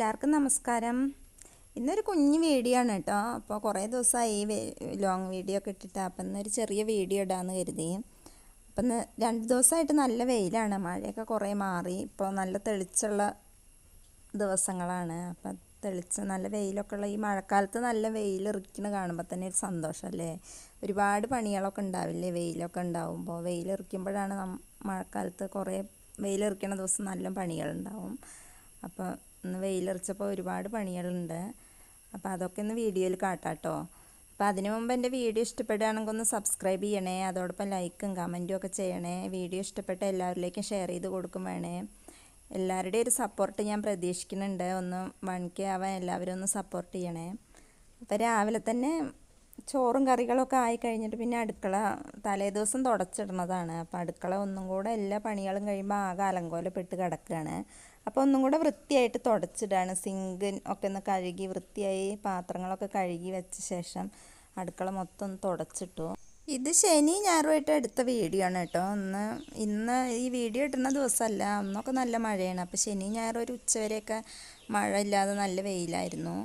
എല്ലാവർക്കും നമസ്കാരം. ഇന്നൊരു കുഞ്ഞു വീഡിയോ ആണ് കേട്ടോ. അപ്പോൾ കുറേ ദിവസമായി ലോങ് വീഡിയോ ഒക്കെ ഇട്ടിട്ട് അപ്പം ഇന്നൊരു ചെറിയ വീഡിയോ ഇടാമെന്ന് കരുതി. അപ്പം ഇന്ന് രണ്ട് ദിവസമായിട്ട് നല്ല വെയിലാണ്. മഴയൊക്കെ കുറേ മാറി. ഇപ്പോൾ നല്ല തെളിച്ചുള്ള ദിവസങ്ങളാണ്. അപ്പം തെളിച്ച് നല്ല വെയിലൊക്കെ ഉള്ള ഈ മഴക്കാലത്ത് നല്ല വെയിൽ വെയിലിറിക്കണ കാണുമ്പോൾ തന്നെ ഒരു സന്തോഷമല്ലേ ഒരുപാട് പണികളൊക്കെ ഉണ്ടാവില്ലേ വെയിലൊക്കെ ഉണ്ടാവുമ്പോൾ വെയിലിറിക്കുമ്പോഴാണ് മഴക്കാലത്ത് കുറേ വെയിലിറിക്കണ ദിവസം നല്ല പണികളുണ്ടാവും അപ്പോൾ ഇന്ന് വെയിലറിച്ചപ്പോൾ ഒരുപാട് പണികളുണ്ട്. അപ്പോൾ അതൊക്കെ ഒന്ന് വീഡിയോയിൽ കാട്ടാട്ടോ. അപ്പോൾ അതിനു മുമ്പ് എന്റെ വീഡിയോ ഇഷ്ടപ്പെടുകയാണെങ്കിൽ ഒന്ന് സബ്സ്ക്രൈബ് ചെയ്യണേ അതോടൊപ്പം ലൈക്കും കമന്റും ഒക്കെ ചെയ്യണേ. വീഡിയോ ഇഷ്ടപ്പെട്ട എല്ലാവരിലേക്കും ഷെയർ ചെയ്ത് കൊടുക്കും വേണേ. എല്ലാവരുടെയും ഒരു സപ്പോർട്ട് ഞാൻ പ്രതീക്ഷിക്കുന്നുണ്ട്. ഒന്ന് വൺ കെ ആവാൻ എല്ലാവരും ഒന്ന് സപ്പോർട്ട് ചെയ്യണേ. അപ്പോൾ രാവിലെ തന്നെ ചോറും കറികളൊക്കെ ആയി കഴിഞ്ഞിട്ട് പിന്നെ അടുക്കള തലേ ദിവസം തുടച്ചിടുന്നതാണ്. അപ്പോൾ അടുക്കള ഒന്നും കൂടെ എല്ലാ പണികളും കഴിയുമ്പോൾ ആകെ അലങ്കോലപ്പെട്ട് കിടക്കുകയാണ് അപ്പോൾ ഒന്നും കൂടെ വൃത്തിയായിട്ട് തുടച്ചിടാണ്. സിങ്ക് ഒക്കെ ഒന്ന് കഴുകി വൃത്തിയായി പാത്രങ്ങളൊക്കെ കഴുകി വെച്ച ശേഷം അടുക്കള മൊത്തം ഒന്ന് തുടച്ചിട്ടു. ഇത് ശനി ഞായറുമായിട്ട് എടുത്ത വീഡിയോ ആണ് കേട്ടോ. ഒന്ന് ഇന്ന് ഈ വീഡിയോ ഇട്ടുന്ന ദിവസമല്ല. അന്നൊക്കെ നല്ല മഴയാണ്. അപ്പോൾ ശനി ഞായർ ഒരു ഉച്ചവരെയൊക്കെ മഴ ഇല്ലാതെ നല്ല വെയിലായിരുന്നു.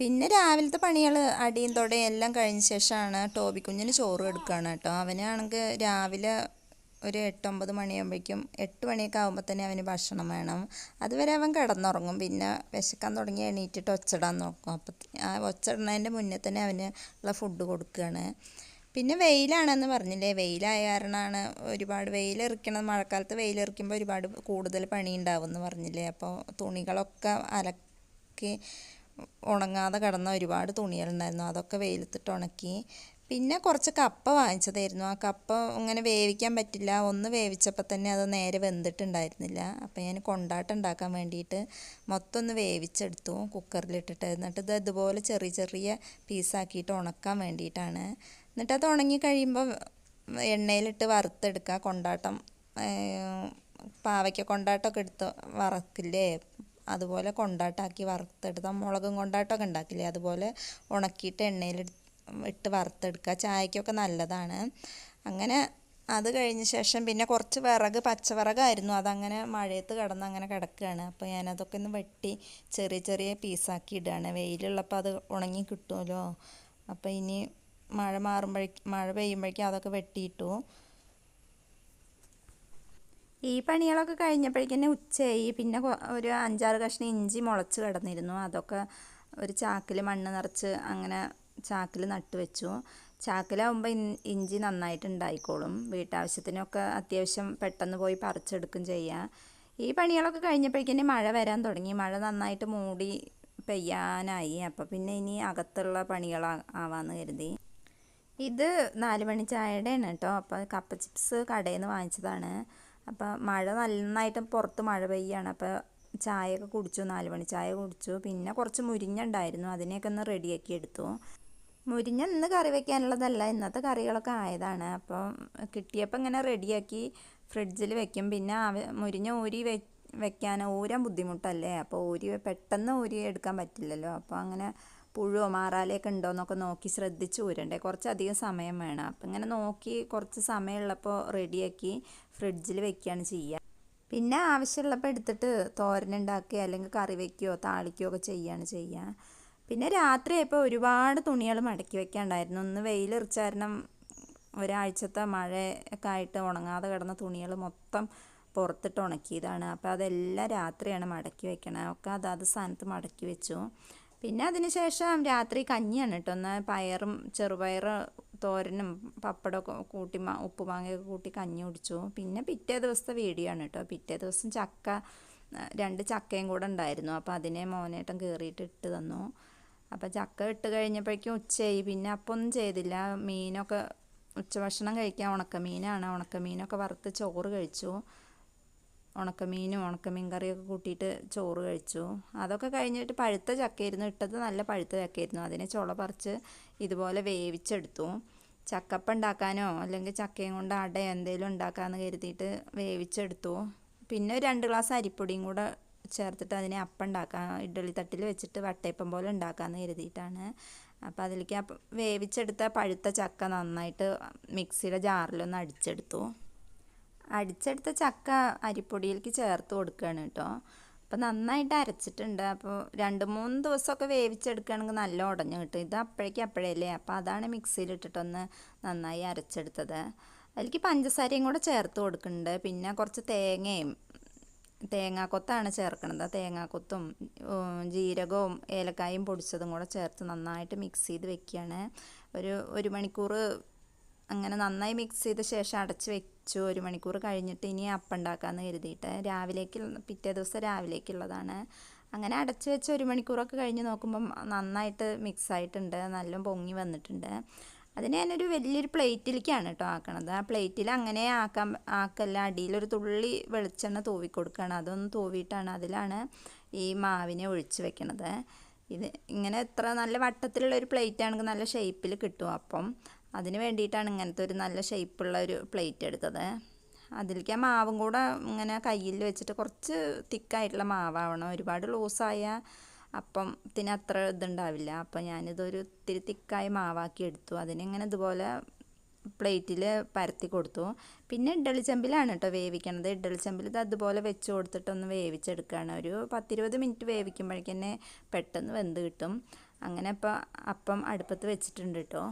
പിന്നെ രാവിലത്തെ പണികൾ അടിയും തൊടയും എല്ലാം കഴിഞ്ഞ ശേഷമാണ് ടോബി കുഞ്ഞിന് ചോറ് എടുക്കുകയാണ് കേട്ടോ. അവനാണെങ്കിൽ രാവിലെ ഒരു എട്ടൊമ്പത് മണിയാകുമ്പോഴേക്കും എട്ട് മണിയൊക്കെ ആകുമ്പോൾ തന്നെ അവന് ഭക്ഷണം വേണം. അതുവരെ അവൻ കിടന്നുറങ്ങും. പിന്നെ വിശക്കാൻ തുടങ്ങി എണീറ്റിട്ട് ഒച്ചടാൻ നോക്കും. അപ്പം ആ ഒച്ചിടുന്നതിന്റെ മുന്നേ തന്നെ അവന് ഉള്ള ഫുഡ് കൊടുക്കുകയാണ് പിന്നെ വെയിലാണെന്ന് പറഞ്ഞില്ലേ? വെയിലായ കാരണമാണ് ഒരുപാട് വെയിലെറിക്കണം മഴക്കാലത്ത് വെയിലെറിക്കുമ്പോൾ ഒരുപാട് കൂടുതൽ പണി ഉണ്ടാവും എന്ന് പറഞ്ഞില്ലേ? അപ്പോൾ തുണികളൊക്കെ അലക്കി ഉണങ്ങാതെ കിടന്ന ഒരുപാട് തുണികളുണ്ടായിരുന്നു. അതൊക്കെ വെയിലത്തിട്ട് ഉണക്കി. പിന്നെ കുറച്ച് കപ്പ വാങ്ങിച്ചതായിരുന്നു. ആ കപ്പ ഇങ്ങനെ വേവിക്കാൻ പറ്റില്ല. ഒന്ന് വേവിച്ചപ്പോൾ തന്നെ അത് നേരെ വെന്തിട്ടുണ്ടായിരുന്നില്ല. അപ്പോൾ ഞാൻ കൊണ്ടാട്ടം ഉണ്ടാക്കാൻ വേണ്ടിയിട്ട് മൊത്തം ഒന്ന് വേവിച്ചെടുത്തു. കുക്കറിലിട്ടിട്ട് എന്നിട്ട് ഇത് ഇതുപോലെ ചെറിയ ചെറിയ പീസാക്കിയിട്ട് ഉണക്കാൻ വേണ്ടിയിട്ടാണ്. എന്നിട്ട് അത് ഉണങ്ങി കഴിയുമ്പോൾ എണ്ണയിലിട്ട് വറുത്തെടുക്കുക. കൊണ്ടാട്ടം പാവയ്ക്ക കൊണ്ടാട്ടമൊക്കെ എടുത്ത് വറക്കില്ലേ? അതുപോലെ കൊണ്ടാട്ടാക്കി വറുത്തെടുത്ത മുളകും കൊണ്ടാട്ടമൊക്കെ ഉണ്ടാക്കില്ലേ? അതുപോലെ ഉണക്കിയിട്ട് എണ്ണയിൽ ഇട്ട് വറുത്തെടുക്കുക. ചായക്കൊക്കെ നല്ലതാണ്. അങ്ങനെ അത് കഴിഞ്ഞ ശേഷം പിന്നെ കുറച്ച് വിറക് പച്ചവിറകായിരുന്നു. അതങ്ങനെ മഴയത്ത് കിടന്ന് അങ്ങനെ കിടക്കുകയാണ്. അപ്പോൾ ഞാനതൊക്കെ ഒന്ന് വെട്ടി ചെറിയ ചെറിയ പീസാക്കി ഇടുകയാണ്. വെയിലുള്ളപ്പോൾ അത് ഉണങ്ങി കിട്ടുമല്ലോ. അപ്പോൾ ഇനി മഴ മാറുമ്പോഴേക്ക് മഴ പെയ്യുമ്പോഴേക്കും അതൊക്കെ വെട്ടിയിട്ടു. ഈ പണികളൊക്കെ കഴിഞ്ഞപ്പോഴേക്കും ഉച്ചയായി. പിന്നെ ഒരു അഞ്ചാറ് കഷ്ണം ഇഞ്ചി മുളച്ച് കിടന്നിരുന്നു. അതൊക്കെ ഒരു ചാക്കിൽ മണ്ണ് നിറച്ച് അങ്ങനെ ചാക്കിൽ നട്ട് വെച്ചു. ചാക്കിലാവുമ്പോൾ ഇഞ്ചി നന്നായിട്ട് ഉണ്ടായിക്കോളും വീട്ടാവശ്യത്തിനൊക്കെ അത്യാവശ്യം പെട്ടെന്ന് പോയി പറിച്ചെടുക്കും ചെയ്യാം. ഈ പണികളൊക്കെ കഴിഞ്ഞപ്പോഴേക്കും മഴ വരാൻ തുടങ്ങി. മഴ നന്നായിട്ട് മൂടി പെയ്യാനായി. അപ്പോൾ പിന്നെ ഇനി അകത്തുള്ള പണികൾ ആവാന്ന് കരുതി. ഇത് നാല് മണി ചായയുടെയാണ് കേട്ടോ. അപ്പോൾ കപ്പ ചിപ്സ് കടയിൽ നിന്ന് വാങ്ങിച്ചതാണ്. അപ്പോൾ മഴ നന്നായിട്ട് പുറത്ത് മഴ പെയ്യാണ്. അപ്പോൾ ചായയൊക്കെ കുടിച്ചു നാല് മണി ചായ കുടിച്ചു. പിന്നെ കുറച്ച് മുരിഞ്ഞ ഉണ്ടായിരുന്നു അതിനെയൊക്കെ ഒന്ന് റെഡിയാക്കി എടുത്തു. മുരിഞ്ഞ ഇന്ന് കറി വെക്കാനുള്ളതല്ല ഇന്നത്തെ കറികളൊക്കെ ആയതാണ്. അപ്പോൾ കിട്ടിയപ്പോൾ ഇങ്ങനെ റെഡിയാക്കി ഫ്രിഡ്ജിൽ വെക്കും. പിന്നെ മുരിഞ്ഞ ഊരി വെ വെക്കാൻ ഊരാൻ ബുദ്ധിമുട്ടല്ലേ? അപ്പോൾ ഊരി പെട്ടെന്ന് ഊരി എടുക്കാൻ പറ്റില്ലല്ലോ. അപ്പോൾ അങ്ങനെ പുഴുവോ മാറാലയൊക്കെ ഉണ്ടോ എന്നൊക്കെ നോക്കി ശ്രദ്ധിച്ച് ഊരണ്ടേ. കുറച്ചധികം സമയം വേണം. അപ്പം ഇങ്ങനെ നോക്കി കുറച്ച് സമയമുള്ളപ്പോൾ റെഡിയാക്കി ഫ്രിഡ്ജിൽ വെക്കുകയാണ് ചെയ്യുക. പിന്നെ ആവശ്യമുള്ളപ്പോൾ എടുത്തിട്ട് തോരനുണ്ടാക്കുകയോ അല്ലെങ്കിൽ കറി വയ്ക്കുകയോ താളിക്കുകയോ ഒക്കെ ചെയ്യുകയാണ് ചെയ്യുക. പിന്നെ രാത്രിയായപ്പോൾ ഒരുപാട് തുണികൾ മടക്കി വെക്കാണ്ടായിരുന്നു ഒന്ന് വെയിലെറിച്ച കാരണം ഒരാഴ്ചത്തെ മഴയൊക്കെ ആയിട്ട് ഉണങ്ങാതെ കിടന്ന തുണികൾ മൊത്തം പുറത്തിട്ട് ഉണക്കിയതാണ്. അപ്പോൾ അതെല്ലാം രാത്രിയാണ് മടക്കി വെക്കണത് ഒക്കെ അതാത് സ്ഥാനത്ത് മടക്കി വെച്ചു. പിന്നെ അതിന് ശേഷം രാത്രി കഞ്ഞിയാണ് കേട്ടോ. ഒന്ന് പയറും ചെറുപയർ തോരനും പപ്പടമൊക്കെ കൂട്ടി ഉപ്പ് മാങ്ങയൊക്കെ കൂട്ടി കഞ്ഞി കുടിച്ചു. പിന്നെ പിറ്റേ ദിവസത്തെ വീഡിയോ ആണ് കേട്ടോ. പിറ്റേ ദിവസം ചക്ക രണ്ട് ചക്കയും കൂടെ ഉണ്ടായിരുന്നു. അപ്പോൾ അതിനെ മോനേട്ടം കയറിയിട്ട് ഇട്ട് തന്നു. അപ്പോൾ ചക്ക ഇട്ട് കഴിഞ്ഞപ്പോഴേക്കും ഉച്ചയായി. പിന്നെ അപ്പോൾ ഒന്നും ചെയ്തില്ല. മീനൊക്കെ ഉച്ചഭക്ഷണം കഴിക്കാൻ ഉണക്കമീനാണ് ഉണക്കമീനൊക്കെ വറുത്ത് ചോറ് കഴിച്ചു. ഉണക്കമീനും ഉണക്കമീൻ കറിയൊക്കെ കൂട്ടിയിട്ട് ചോറ് കഴിച്ചു. അതൊക്കെ കഴിഞ്ഞിട്ട് പഴുത്ത ചക്കയായിരുന്നു. ഇട്ടത് നല്ല പഴുത്ത ചക്കയായിരുന്നു. അതിനെ ചുള പറിച്ച് ഇതുപോലെ വേവിച്ചെടുത്തു. ചക്കപ്പ ഉണ്ടാക്കാനോ അല്ലെങ്കിൽ ചക്കയും കൊണ്ട് അട എന്തെങ്കിലും ഉണ്ടാക്കാമെന്ന് കരുതിയിട്ട് വേവിച്ചെടുത്തു. പിന്നെ ഒരു രണ്ട് ഗ്ലാസ് അരിപ്പൊടിയും കൂടെ ചേർത്തിട്ട് അതിനെ അപ്പം ഉണ്ടാക്കാം. ഇഡ്ഡലി തട്ടിൽ വെച്ചിട്ട് വട്ടയപ്പം പോലെ ഉണ്ടാക്കാമെന്ന് കരുതിയിട്ടാണ്. അപ്പോൾ അതിലേക്ക് വേവിച്ചെടുത്ത പഴുത്ത ചക്ക നന്നായിട്ട് മിക്സിയുടെ ജാറിലൊന്ന് അടിച്ചെടുത്തു. അടിച്ചെടുത്ത ചക്ക അരിപ്പൊടിയിലേക്ക് ചേർത്ത് കൊടുക്കുകയാണ് കേട്ടോ. അപ്പോൾ നന്നായിട്ട് അരച്ചിട്ടുണ്ട്. അപ്പോൾ രണ്ട് മൂന്ന് ദിവസമൊക്കെ വേവിച്ചെടുക്കുകയാണെങ്കിൽ നല്ല ഉടഞ്ഞു കിട്ടും. ഇത് അപ്പോഴേക്കും അപ്പോഴല്ലേ. അപ്പോൾ അതാണ് മിക്സിയിലിട്ടിട്ടൊന്ന് നന്നായി അരച്ചെടുത്തത്. അതിലേക്ക് പഞ്ചസാരയും കൂടെ ചേർത്ത് കൊടുക്കുന്നുണ്ട്. പിന്നെ കുറച്ച് തേങ്ങയും തേങ്ങാക്കൊത്താണ് ചേർക്കുന്നത്. തേങ്ങാക്കൊത്തും ജീരകവും ഏലക്കായും പൊടിച്ചതും കൂടെ ചേർത്ത് നന്നായിട്ട് മിക്സ് ചെയ്ത് വെക്കുകയാണ്. ഒരു ഒരു മണിക്കൂർ അങ്ങനെ നന്നായി മിക്സ് ചെയ്ത ശേഷം അടച്ച് വെച്ചു. ഒരു മണിക്കൂർ കഴിഞ്ഞിട്ട് ഇനി അപ്പുണ്ടാക്കാമെന്ന് കരുതിയിട്ട് രാവിലേക്ക് പിറ്റേ ദിവസം രാവിലേക്കുള്ളതാണ്. അങ്ങനെ അടച്ച് വെച്ച് ഒരു മണിക്കൂറൊക്കെ കഴിഞ്ഞ് നോക്കുമ്പം നന്നായിട്ട് മിക്സ് ആയിട്ടുണ്ട്. നല്ല പൊങ്ങി വന്നിട്ടുണ്ട്. അതിന് ഞാനൊരു വലിയൊരു പ്ലേറ്റിലേക്കാണ് കേട്ടോ ആക്കണത്. ആ പ്ലേറ്റിൽ അങ്ങനെ ആക്കാൻ ആക്കല്ല. അടിയിലൊരു തുള്ളി വെളിച്ചെണ്ണ തൂവി കൊടുക്കുകയാണ് അതൊന്ന് തൂവിയിട്ടാണ് അതിലാണ് ഈ മാവിനെ ഒഴിച്ച് വെക്കണത്. ഇത് ഇങ്ങനെ എത്ര നല്ല വട്ടത്തിലുള്ള ഒരു പ്ലേറ്റ് ആണെങ്കിൽ നല്ല ഷേപ്പിൽ കിട്ടും അപ്പം. അതിന് വേണ്ടിയിട്ടാണ് ഇങ്ങനത്തെ ഒരു നല്ല ഷേപ്പുള്ള ഒരു പ്ലേറ്റ് എടുത്തത്. അതിലേക്ക് ആ മാവും കൂടെ ഇങ്ങനെ കയ്യിൽ വെച്ചിട്ട് കുറച്ച് തിക്കായിട്ടുള്ള മാവാവണം. ഒരുപാട് ലൂസായ അപ്പത്തിന് അത്ര ഇതുണ്ടാവില്ല. അപ്പം ഞാനിതൊരു ഇത്തിരി തിക്കായ മാവാക്കി എടുത്തു. അതിനിങ്ങനെ ഇതുപോലെ പ്ലേറ്റിൽ പരത്തി കൊടുത്തു. പിന്നെ ഇഡ്ഡലി ചെമ്പിലാണ് കേട്ടോ വേവിക്കണത്. ഇഡ്ഡലി ചെമ്പിൽ ഇത് അതുപോലെ വെച്ച് കൊടുത്തിട്ടൊന്ന് വേവിച്ചെടുക്കുകയാണ് ഒരു പത്തിരുപത് മിനിറ്റ് വേവിക്കുമ്പോഴേക്കന്നെ പെട്ടെന്ന് വെന്ത് കിട്ടും. അങ്ങനെ ഇപ്പോൾ അപ്പം അടുപ്പത്ത് വെച്ചിട്ടുണ്ട് കേട്ടോ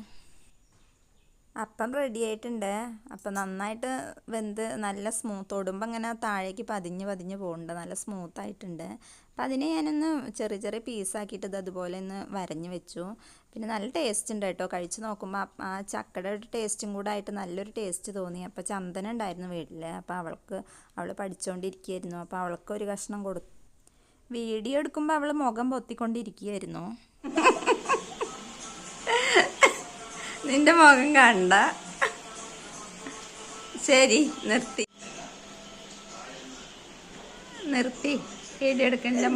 അപ്പം റെഡി ആയിട്ടുണ്ട്. അപ്പം നന്നായിട്ട് വെന്ത് നല്ല സ്മൂത്ത് ഓടുമ്പോൾ അങ്ങനെ താഴേക്ക് പതിഞ്ഞ് പതിഞ്ഞ് പോകുന്നുണ്ട് നല്ല സ്മൂത്ത് ആയിട്ടുണ്ട്. അപ്പം അതിനെ ഞാനൊന്ന് ചെറിയ ചെറിയ പീസാക്കിയിട്ട് ഇത് അതുപോലെ ഒന്ന് വരഞ്ഞ് വെച്ചു. പിന്നെ നല്ല ടേസ്റ്റ് ഉണ്ട് കേട്ടോ. കഴിച്ച് നോക്കുമ്പോൾ ആ- ചക്കയുടെ ഒരു ടേസ്റ്റും കൂടെ ആയിട്ട് നല്ലൊരു ടേസ്റ്റ് തോന്നി. അപ്പോൾ ചന്ദന ഉണ്ടായിരുന്നു വീട്ടിൽ അപ്പോൾ അവൾക്ക് അവൾ പഠിച്ചുകൊണ്ടിരിക്കുകയായിരുന്നു അപ്പോൾ അവൾക്ക് ഒരു കഷ്ണം കൊടു വീഡിയോ എടുക്കുമ്പോൾ അവൾ മുഖം പൊത്തിക്കൊണ്ടിരിക്കുകയായിരുന്നു നിന്റെ മുഖം കണ്ട. ശരി നിർത്തി. നിർത്തി. വീഡിയോ എടുക്കണില്ല